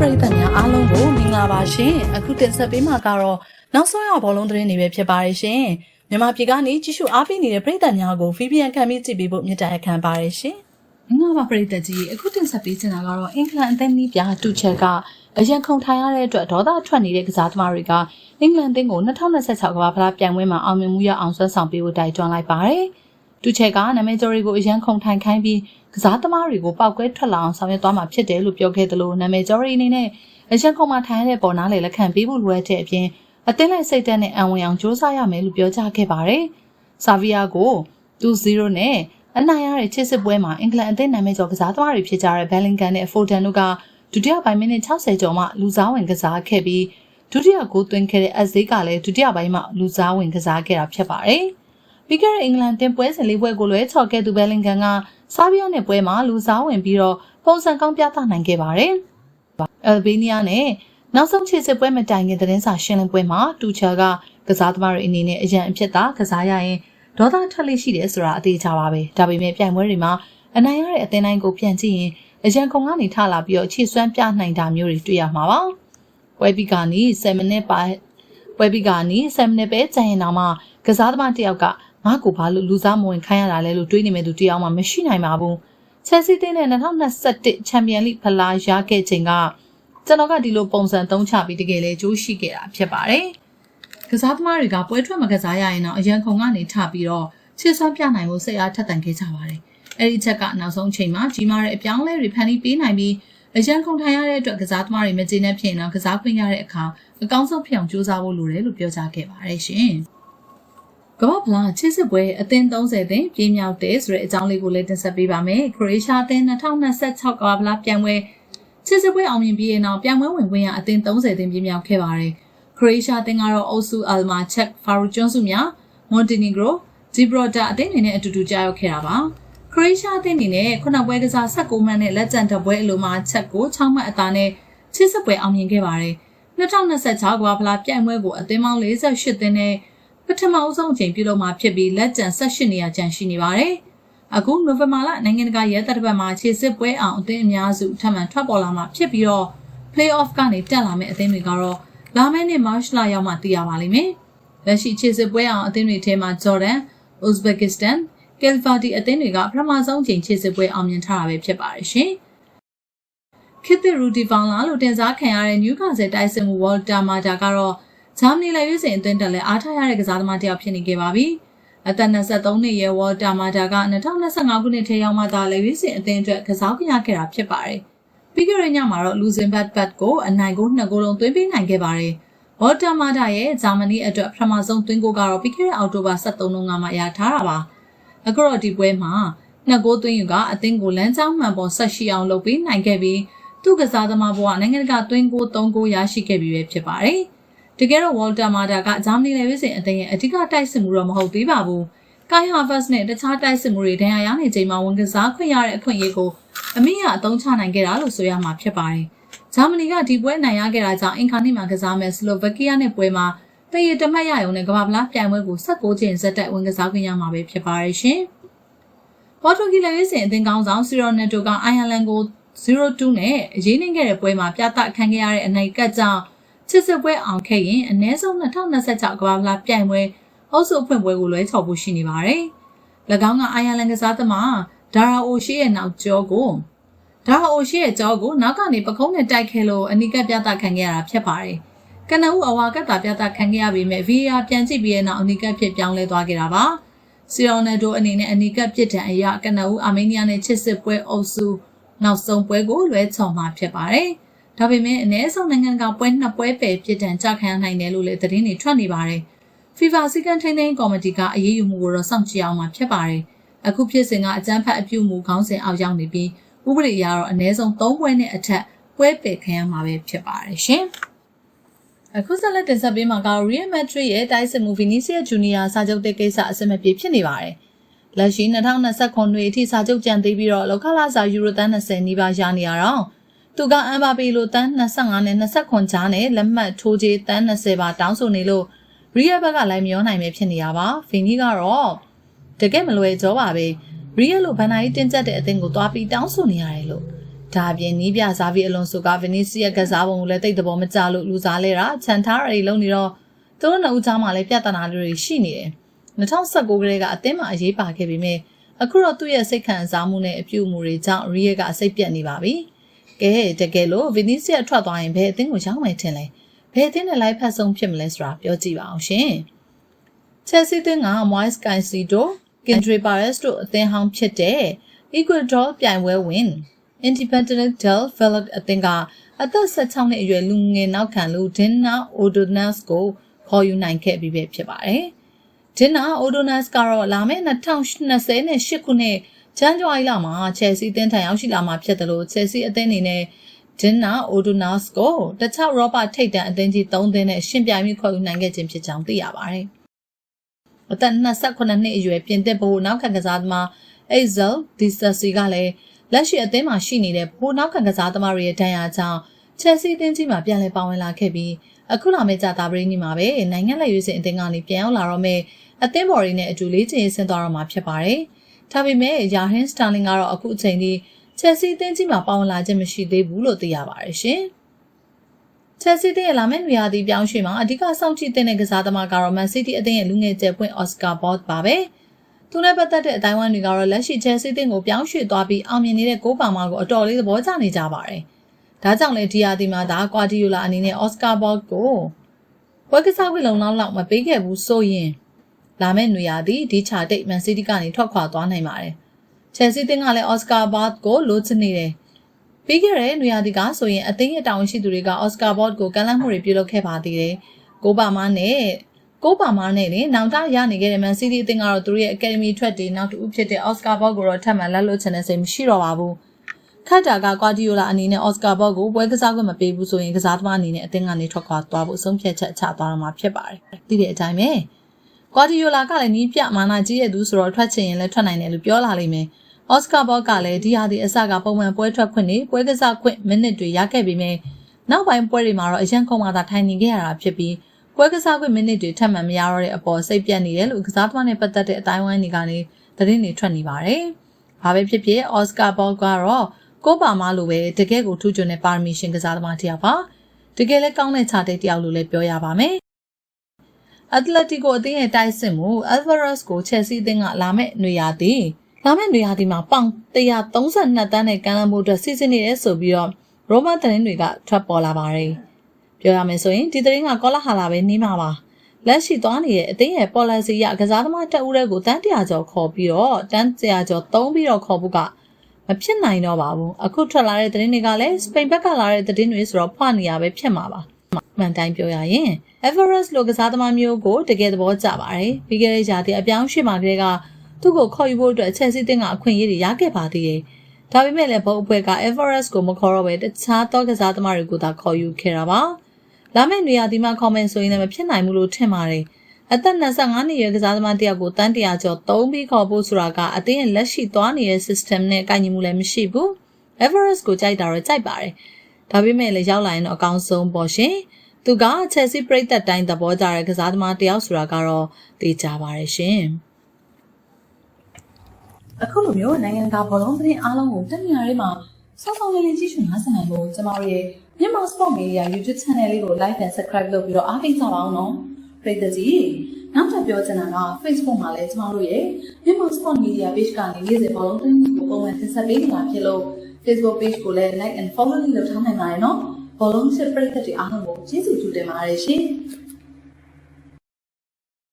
ပရိသတ်များအားလုံးကိုမင်္ဂလာပါရှင်အခုတင်ဆက်ပေးမှာကတော့နောက်ဆုံးရဘောလုံးသတင်းတွေပဲဖြစ်ပါတယ်ရှင်မြန်မာပြည်ကနေကြည့်ရှုအားပေးနေတဲ့ပရိသတ်များကို VPN ခံပြီးကြည့်ပေးဖို့မြစ်တာရက်ခံပါတယ်ရှင်မင်္ဂလာပါပရိသတ်ကြီးအခုတင်ဆက်ပေးချင်တာကတော့အင်္ဂလန်အသင်းကြီးပြတူချက်ကအရန်ခုန်ထိုင်ရတဲ့အတွက်ဒေါသထွက်နေတဲ့ကစားသမားတွေကအင်္ဂလန်အသင်းကို2026ကမ္ဘာဖလားပြိုင်ပွဲမှာအောင်မြင်မှုရအောင်ဆွမ်းဆောင်ပေးဖို့တိုက်တွန်းလိုက်ပါတယ်တူချက်ကနာမည်ကျော်တွေကိုအရန်ခုန်ထိုင်ခိုင်းပြီး ကစားသမားတွေကိုပောက်ကွဲထွက်လာအောင်ဆောင်ရွက်သွားမှာဖြစ်တယ်လို့ပြောခဲ့သလိုနာမည်ကျော်တွေအနေနဲ့အရန်ခုန်မှာထိုင်ရတဲ့ပေါ်နားလေလက်ခံပေးဖို့လိုအပ်တဲ့အပြင်အသင်းလိုက်စိတ်တက်နဲ့အံဝင်အောင်စ조사ရမယ်လို့ပြောကြားခဲ့ပါတယ်။ဆာဗီယာကို2-0နဲ့အနိုင်ရတဲ့ချစ်စစ်ပွဲမှာအင်္ဂလန်အသင်းနာမည်ကျော်ကစားသမားတွေဖြစ်ကြတဲ့ဘယ်လင်ဂန်နဲ့ဖိုဒန်တို့ကဒုတိယပိုင်းမိနစ်60ကျော်မှလူစားဝင်ကစားခဲ့ပြီးဒုတိယဂိုးသွင်းခဲ့တဲ့အဇေးကလည်းဒုတိယပိုင်းမှာလူစားဝင်ကစားခဲ့တာဖြစ်ပါတယ်။ပြီးခဲ့တဲ့အင်္ဂလန်တင်ပွဲစဉ်လေးပွဲကိုလည်းချော်ခဲ့သူဘယ်လင်ဂန်က ဆာဗီယာနဲ့ပွဲမှာလူစားဝင်ပြီးတော့ပုံစံကောင်းပြသနိုင်ခဲ့ပါတယ်။အယ်ဘေးနီးယားနဲ့နောက်ဆုံးခြေစစ်ပွဲမတိုင်ခင်သတင်းစာရှင်းလင်းပွဲမှာတူချာကကစားသမားတွေအနေနဲ့အရန်အဖြစ်သာကစားရရင်ဒေါသထွက်လေးရှိတယ်ဆိုတာအသေးချပါပဲဒါပေမဲ့ပြိုင်ပွဲတွေမှာအနိုင်ရတဲ့အသင်းတိုင်းကိုပြန်ကြည့်ရင်အရန်ခုံကနေထလာပြီးတော့ခြေစွမ်းပြနိုင်တာမျိုးတွေတွေ့ရမှာပါပွဲပြီးကနေ7မိနစ်ပါပွဲပြီးကနေ7မိနစ်ပဲကြံရင်တော့မှကစားသမားတစ်ယောက်က ငါ့ကိုဘာလို့လူစားမဝင်ခိုင်းရတာလဲလို့တွေးနေမဲ့သူတယောက်မှမရှိနိုင်ပါဘူးချက်စီတင်းနဲ့2021ချန်ပီယံလိဖလားရခဲ့ချိန်ကကျွန်တော်ကဒီလိုပုံစံသုံးချပြီးတကယ်လေကြိုးရှိခဲ့တာဖြစ်ပါတယ်။ကစားသမားတွေကပွဲထွက်မကစားရရင်တော့အရန်ခုံကနေထပြီးတော့ချစ်စွမ်းပြနိုင်ဖို့စိတ်အားထက်သန်ခဲ့ကြပါတယ်။အဲဒီချက်ကနောက်ဆုံးချိန်မှာကြီးမားတဲ့အပြောင်းလဲတွေဖန်တီးပေးနိုင်ပြီးအရန်ခုံထိုင်ရတဲ့အတွက်ကစားသမားတွေမကျေနပ်ဖြစ်ရင်တော့ကစားခွင့်ရတဲ့အခါအကောင်းဆုံးဖြစ်အောင်ကြိုးစားဖို့လိုတယ်လို့ပြောကြားခဲ့ပါတယ်ရှင်။ ကမ္ဘာဖလားချစ်စစ်ပွဲအသင်း30သင်းပြေးမြောက်တဲ့ဆိုတဲ့အကြောင်းလေးကိုလည်းတင်ဆက်ပေးပါမယ်။ခရိုအေးရှားအသင်း2026ကမ္ဘာဖလားပြိုင်ပွဲစစ်စစ်ပွဲအောင်မြင်ပြီးရင်တော့ပြိုင်ပွဲဝင်ခွင့်ရအသင်း30သင်းပြင်းမြောက်ခဲ့ပါတယ်။ခရိုအေးရှားအသင်းကတော့အုပ်စုအယ်မာချက်ဖာရူကျွန်းစုများမွန်တီနီဂရိုဂျီဘရိုတာအသင်းတွေနဲ့အတူတူကြားရောက်ခဲ့တာပါ။ခရိုအေးရှားအသင်းအနေနဲ့ခုနပွဲကစား16မှတ်နဲ့လက်ကျန်တပွဲအလိုမှာချက်ကို6မှတ်အသာနဲ့ချစ်စစ်ပွဲအောင်မြင်ခဲ့ပါတယ်။2026ကမ္ဘာဖလားပြိုင်ပွဲကိုအသင်းပေါင်း48သင်းနဲ့ ပထမအဆုံးအချိန်ပြုလုပ်မှာဖြစ်ပြီးလက်ကျန်18နေရာကျန်ရှိနေပါတယ်။အခုနိုဝင်ဘာလနိုင်ငံတကာရဲတပ်ဖွဲ့မှာခြေစစ်ပွဲအောင်အသင်းအများစုထပ်မံထွက်ပေါ်လာမှာဖြစ်ပြီးတော့ play-off ကနေတက်လာမယ့်အသင်းတွေကတော့လာမယ့်နှစ် March လရောက်မှသိရပါလိမ့်မယ်။လက်ရှိခြေစစ်ပွဲအောင်အသင်းတွေထဲမှာ Jordan, Uzbekistan, Kilvadi အသင်းတွေကပထမဆုံးချိန်ခြေစစ်ပွဲအောင်မြင်ထားတာပဲဖြစ်ပါတယ်ရှင်။ခေတ်သစ်ရူဒီဗောင်လာလို့တင်စားခံရတဲ့ Newcastle တိုက်စစ်မှု Walter Mata ကတော့ ဂျာမနီလက်ရွေးစင်အသင်းတက်လဲအားထားရတဲ့ကစားသမားတစ်ယောက်ဖြစ်နေခဲ့ပါပြီ။အသက်23နှစ်အရွယ်ဝေါ်တာမာတာက2025ခုနှစ်ထဲရောက်မှသာလေဝီစင်အသင်းအတွက်ကစားပြရခဲ့တာဖြစ်ပါတယ်။ပြီးခဲ့တဲ့ညမှာတော့လူဇင်ဘတ်ဘတ်ကိုအနိုင်ကိုနှစ်ဂိုးလုံးသွင်းပေးနိုင်ခဲ့ပါတယ်။ဝေါ်တာမာတာရဲ့ဂျာမနီအတွက်ပထမဆုံးသွင်းဂိုးကတော့ပြီးခဲ့တဲ့အောက်တိုဘာ23လကမှရထားတာပါ။အခုတော့ဒီပွဲမှာနှစ်ဂိုးသွင်းယူကအသင်းကိုလမ်းကြောင်းမှန်ပေါ်ဆက်ရှိအောင်လုပ်ပေးနိုင်ခဲ့ပြီးသူ့ကစားသမားဘဝနိုင်ငံတကာသွင်းဂိုး3ဂိုးရရှိခဲ့ပြီပဲဖြစ်ပါတယ်။ တကယ်တော့ Walter Mata ကဂျာမနီနယ်ဝစ်စင်အသင်းရဲ့အဓိကတိုက်စစ်မှုတော့မဟုတ်သေးပါဘူး။ Kai Havertz နဲ့တခြားတိုက်စစ်မှုတွေဒဏ်ရာရနေချိန်မှာဝန်ကစားခွင့်ရတဲ့အခွင့်အရေးကိုအမိကအသုံးချနိုင်ခဲ့တာလို့ဆိုရမှာဖြစ်ပါတယ်။ဂျာမနီကဒီပွဲနိုင်ရခဲ့တာကြောင့်အင်္ဂါနေ့မှာကစားမဲ့စလိုဗက်ကီးယားနဲ့ပွဲမှာတရတမတ်ရရုံနဲ့ကမ္ဘာပလားပြိုင်ပွဲကို16ချိန်ဇက်တက်ဝန်ကစားခွင့်ရမှာပဲဖြစ်ပါတယ်ရှင်။ပေါ်တူဂီလက်ရေးစင်အသင်းကောင်းဆောင်စီရိုနယ်တိုကအိုင်ယာလန်ကို0-2နဲ့အရေးနှိမ့်ခဲ့တဲ့ပွဲမှာပြသခံခဲ့ရတဲ့အနိုင်ကတ်ကြောင့် ချစ်စစ်ပွဲအောင်ခဲ့ရင်အနည်းဆုံး2026ကမ္ဘာဖလားပြိုင်ပွဲအုပ်စုအဖွင့်ပွဲကိုလွဲချော်ဖို့ရှိနေပါတယ်။၎င်းကအိုင်ယာလန်ကစားသမားဒါရာအိုရှိရဲ့နောက်ကျောကိုဒါရာအိုရှိရဲ့ကျောကိုနောက်ကနေပကုံးနဲ့တိုက်ခဲလို့အနိကပြသခံခဲ့ရတာဖြစ်ပါတယ်။ကနဦးအဝါကတာပြသခံခဲ့ရပေမဲ့ VAR ပြန်ကြည့်ပြီးတဲ့နောက်အနိကဖြစ်ပြောင်းလဲသွားခဲ့တာပါ။စီရိုနယ်ဒိုအနေနဲ့အနိကပြစ်ဒဏ်အရကနဦးအာမေးနီးယားနဲ့ချစ်စစ်ပွဲအုပ်စုနောက်ဆုံးပွဲကိုလွဲချော်မှာဖြစ်ပါတယ်။ ဒါပေမဲ့အ ਨੇ ဆုံးနိုင်ငံကပွဲနှစ်ပွဲပယ်ပြစ်ဒဏ်ကြခံရနိုင်တယ်လို့လည်းသတင်းတွေထွက်နေပါတယ်။ FIFA စီကံထိန်းသိမ်းကော်မတီကအရေးယူမှုကိုတော့စောင့်ကြည့်အောင်မှာဖြစ်ပါတယ်။အခုဖြစ်စဉ်ကအကြမ်းဖက်အပြုမှုခေါင်းစဉ်အောက်ရောက်နေပြီးဥပဒေအရတော့အ ਨੇ ဆုံး၃ပွဲနဲ့အထက်ပွဲပယ်ခံရမှာပဲဖြစ်ပါတယ်ရှင်။အခုဆက်လက်တင်ဆက်ပေးမှာက Real Madrid ရဲ့တိုက်စစ်မှု Vinicius Junior စာချုပ်တဲ့ကိစ္စအစမပြေဖြစ်နေပါတယ်။လက်ရှိ2029ခုနှစ်အထိစာချုပ်ကြံသေးပြီးတော့လောကလာစာယူရိုသန်း20နီးပါးရနေရတော့ သူကအမ်ဘာပီလိုတန်း25နဲ့29ကြားနဲ့လက်မှတ်ထိုးကြေးတန်း20ပါတောင်းဆိုနေလို့ရီယယ်ဘက်ကလည်းမရောနိုင်ပဲဖြစ်နေရပါဖီနီကတော့တကယ်မလွယ်ကြောပါပဲရီယယ်လိုဘန်နာကြီးတင်းကျပ်တဲ့အသင်းကိုသွားပြီးတောင်းဆိုနေရတယ်လို့ဒါအပြင်နီးပြဇာဗီအလွန်ဆိုကဗနီစီယာကစားပုံကိုလည်းတိတ်တဘောမကြလို့လူစားလဲတာခြံထားရည်လုံးနေတော့သူတို့နှစ်ဦးကြားမှာလည်းပြဿနာတွေရှိနေတယ်2019ကလေးကအသင်းမှာအရေးပါခဲ့ပေမဲ့အခုတော့သူ့ရဲ့စိတ်ခံစားမှုနဲ့အပြုအမူတွေကြောင့်ရီယက်ကစိတ်ပြတ်နေပါပြီ ကဲတကယ်လို့ဗနီစီယာထွက်သွားရင်ဘယ်အသင်းကိုရောက်မယ်ထင်လဲဘယ်အသင်းနဲ့လိုက်ဖက်ဆုံးဖြစ်မလဲဆိုတာပြောကြည့်ပါအောင်ရှင်ချက်စီသင်းက Moise Caicedo, Kendry Paredes တို့အသင်းဟောင်းဖြစ်တဲ့ Ecuador ပြိုင်ပွဲဝင် Independent del Valle အသင်းကအသက်16နှစ်အရွယ်လူငယ်နောက်ခံလူ Dina Ordonez ကိုခေါ်ယူနိုင်ခဲ့ပြီးပဲဖြစ်ပါတယ်။ Dina Ordonez ကတော့လာမယ့်2028ခုနှစ် ဇန်နဝါရီလမှာ Chelsea အသင်းထံရောက်ရှိလာမှာဖြစ်တယ်လို့ Chelsea အသင်းအနေနဲ့ Dina Ordonez ကိုတခြား Europa ထိပ်တန်းအသင်းကြီး3သင်းနဲ့ရှင်ပြိုင်ပြီးခေါ်ယူနိုင်ခဲ့ခြင်းဖြစ်ကြောင်းသိရပါတယ်။အသက်28နှစ်အရွယ်ပြင်သစ်ဗဟိုနောက်ခံကစားသမား Axel Disasi ကလည်းလက်ရှိအသင်းမှာရှိနေတဲ့ဗိုလ်နောက်ခံကစားသမားတွေရဲ့ဒဏ်ရာကြောင့်ချက်စီအသင်းကြီးမှာပြန်လည်ပါဝင်လာခဲ့ပြီးအခုလာမယ့်ကြတာပရင်းဒီမှာပဲနိုင်ငံလက်ရွေးစင်အသင်းကနေပြန်ရောက်လာတော့မယ်အသင်းဘော်တွေနဲ့အတူလေးချင်ဆင်းသွားတော့မှာဖြစ်ပါတယ်။ ဒါပေမဲ့ယာဟင်စတာလင်ကတော့အခုအချိန်ထိချက်စီအသင်းကြီးမှာပါဝင်လာခြင်းမရှိသေးဘူးလို့သိရပါတယ်ရှင်။ချက်စီတဲ့လာမယ့်နေရာဒီပြောင်းရွှေ့မှာအဓိကစောင့်ကြည့်တဲ့ကစားသမားကတော့မန်စီးတီးအသင်းရဲ့လူငယ်ကျယ်ပွင့်အော်စကာဘော့ပါပဲ။သူနဲ့ပတ်သက်တဲ့အတိုင်းဝိုင်းတွေကတော့လက်ရှိ Chelsea တင်ကိုပြောင်းရွှေ့သွားပြီးအောင်မြင်နေတဲ့ကိုးပါမာကိုအတော်လေးသဘောကျနေကြပါတယ်။ဒါကြောင့်လေဒီယာဒီမှာဒါကွာဒီယိုလာအနေနဲ့ Oscar Bolt ကိုပွဲကစားခွင့်လုံလောက်လောက်မပေးခဲ့ဘူးဆိုရင် လာမယ့်နေရာဒီဒီချာတိတ်မန်စီးတီးကနေထွက်ခွာသွားနိုင်ပါတယ်။ Chelsea တင်ကလည်း Oscar Bolt ကိုလိုချင်နေတယ်။ပြီးခဲ့တဲ့နေရာဒီကဆိုရင်အသင်းရဲ့တာဝန်ရှိသူတွေက Oscar Bolt ကိုကမ်းလှမ်းမှုတွေပြုလုပ်ခဲ့ပါသေးတယ်။ကိုပါမာနဲ့ကိုပါမာနဲ့လေနောင်တရနေခဲ့တဲ့မန်စီးတီးအသင်းကတော့သူတို့ရဲ့အကယ်ဒမီထွက်တွေနောက်တူဖြစ်တဲ့အော်စကာဘော့ကိုတော့ထပ်မံလက်လွတ်ချင်တဲ့စိတ်မရှိတော့ပါဘူးခတ်တာကကွာဒီယိုလာအနေနဲ့အော်စကာဘော့ကိုပွဲကစားခွင့်မပေးဘူးဆိုရင်ကစားသမားအနေနဲ့အသင်းကနေထွက်ခွာသွားဖို့အဆုံးဖြတ်ချက်ချသွားတော့မှာဖြစ်ပါတယ်။ဒီတဲ့အတိုင်းပဲ ကွာဒီယိုလာကလည်းနီးပြမာနာကြီးရဲ့သူဆိုတော့ထွက်ချင်ရင်လည်းထွက်နိုင်တယ်လို့ပြောလာလိမ့်မယ်။အော်စကာဘော့ကလည်းဒီဟာဒီအစကပုံမှန်ပွဲထွက်ခွင့်နေပွဲကစားခွင့်မိနစ်တွေရခဲ့ပြီးမြဲနောက်ပိုင်းပွဲတွေမှာတော့အရန်ခုံမှသာထိုင်နေခဲ့ရတာဖြစ်ပြီးပွဲကစားခွင့်မိနစ်တွေထပ်မံမရတော့တဲ့အပေါ်စိတ်ပြတ်နေတယ်လို့ကစားသမားနဲ့ပတ်သက်တဲ့အတိုင်းဝိုင်းတွေကနေသတင်းတွေထွက်နေပါတယ်။ဘာပဲဖြစ်ဖြစ်အော်စကာဘော့ကတော့ကိုပါမာလိုပဲတကယ်ကိုထူးချွန်တဲ့ပါရမီရှင်ကစားသမားတစ်ယောက်ပါ။တကယ်လည်းကောင်းတဲ့ခြာတဲ့တစ်ယောက်လို့လည်းပြောရပါမယ်။ အက်တလက်တီကိုအသင်းရဲ့တိုက်စစ်မှုအယ်ဗာရက်စ်ကိုချက်စီအသင်းကလာမဲ့နေရာသည်လာမဲ့နေရာဒီမှာပေါင်132တန်းနဲ့ကန်လန်ဖို့အတွက်စီစဉ်နေတယ်ဆိုပြီးတော့ရိုမန်သတင်းတွေကထွက်ပေါ်လာပါတယ်။ပြောရမယ်ဆိုရင်ဒီသတင်းကကောလာဟာလာပဲနေမှာပါလက်ရှိသွားနေတဲ့အသင်းရဲ့ policy ရကစားသမားတက်ဦးတဲ့ကိုတန်းတရာကျော်ခေါ်ပြီးတော့တန်းတရာကျော်သုံးပြီးတော့ခေါ်ဖို့ကမဖြစ်နိုင်တော့ပါဘူးအခုထွက်လာတဲ့သတင်းတွေကလည်းစပိန်ဘက်ကလာတဲ့သတင်းတွေဆိုတော့ဖွာနေရပဲဖြစ်မှာပါ မှန်တိုင်းပြောရရင် Everest လိုကစားသမားမျိုးကိုတကယ်သဘောကျပါတယ်ပြီးခဲ့တဲ့ຢာတဲ့အပြောင်းရွှေ့မှာကလေးကသူ့ကိုခေါ်ယူဖို့အတွက်ချက်စီတင်ကအခွင့်အရေးတွေရခဲ့ပါသေးတယ်ဒါပေမဲ့လည်းဘုတ်အဖွဲ့က Everest ကိုမခေါ်တော့ဘဲတခြားသောကစားသမားတွေကိုသာခေါ်ယူခဲ့တာပါလာမယ့်နေရာဒီမှာ comment ဆိုရင်လည်းမဖြစ်နိုင်ဘူးလို့ထင်ပါတယ်အသက်25နှစ်ရွယ်ကစားသမားတယောက်ကိုတန်းတရာကျော်သုံးပြီးခေါ်ဖို့ဆိုတာကအသင်းရဲ့လက်ရှိသွားနေတဲ့ system နဲ့ကိုင်ညီမှုလည်းမရှိဘူး Everest ကိုကြိုက်တာတော့ကြိုက်ပါတယ်ဒါပေမဲ့လည်းရောက်လာရင်တော့အကောင်းဆုံးပေါ့ရှင် သူက Chelsea ပြည်သက်တိုင်းသဘောကျတဲ့ကစားသမားတယောက်ဆိုတာကတော့သိကြပါတယ်ရှင်အခုလိုမျိုးနိုင်ငံတကာဘောလုံးသတင်းအားလုံးကိုတက်နေရာတွေမှာစောစောလေးလေးကြည့်ရှုနားဆင်နိုင်ဖို့ကျွန်တော်ရဲ့မြန်မာ Sport Media YouTube Channel လေးကို Like and Subscribe လုပ်ပြီးတော့အားပေးကြပါအောင်နော်ပြည်သူကြီးနောက်ထပ်ပြောချင်တာက Facebook မှာလည်းကျွန်တော်တို့ရဲ့မြန်မာ Sport Media Page ကနေနေ့စဉ်ဘောလုံးသတင်းကိုပုံမှန်တင်ဆက်ပေးနေတာဖြစ်လို့ Facebook Page ကိုလည်း Like and Follow လုပ်ထားနိုင်ပါတယ်နော် ဘောလုံးချစ်ပရိသတ်တွေအားလုံးကိုကျေးဇူးတင်ပါတယ်ရှင်